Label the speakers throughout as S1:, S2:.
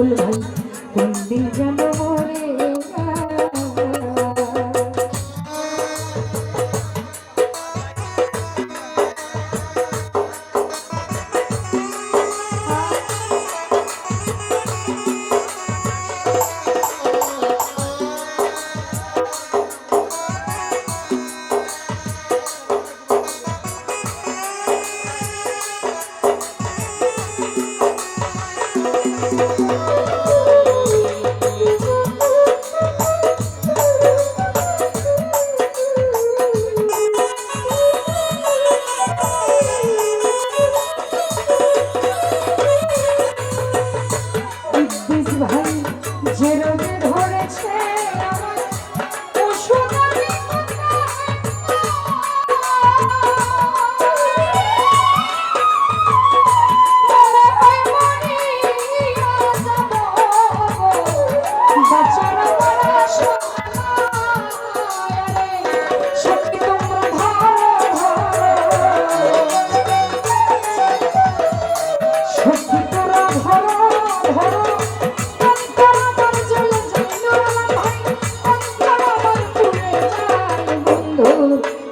S1: বলল ভাই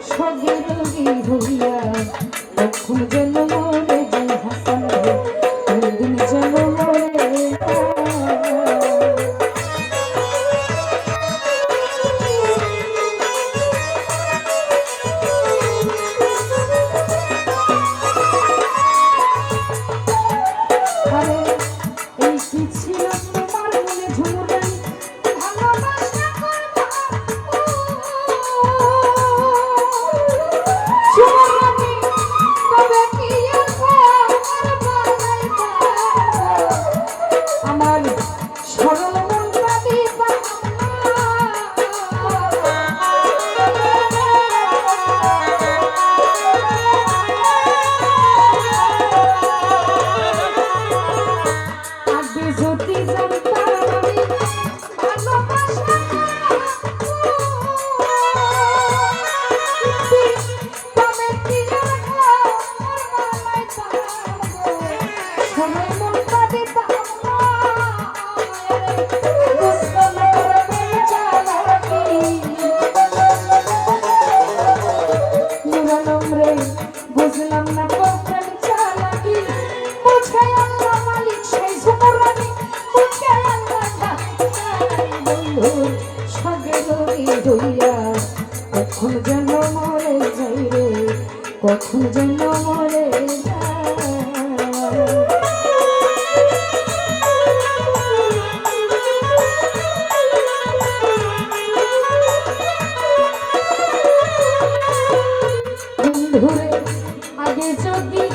S1: সজরবি হইয়া তখন যেন মন কখন যেন মরে যাই রে? কখন যেন মরে আগে যদি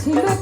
S1: ছিল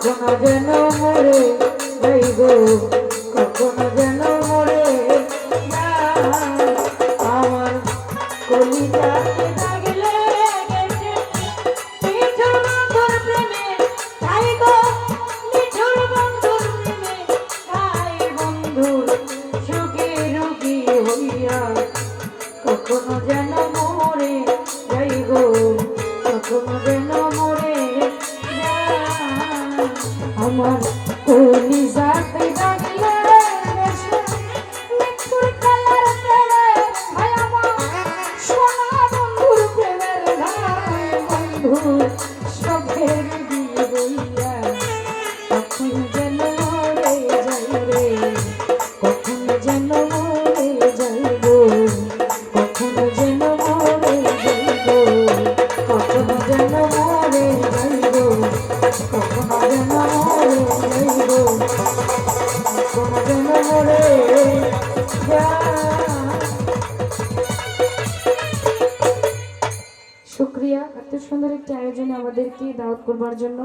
S1: কখনো যেন মরে যাইব কখনো যেন আমার কলি আয়োজনে আমাদেরকে দাওয়াত করবার জন্য।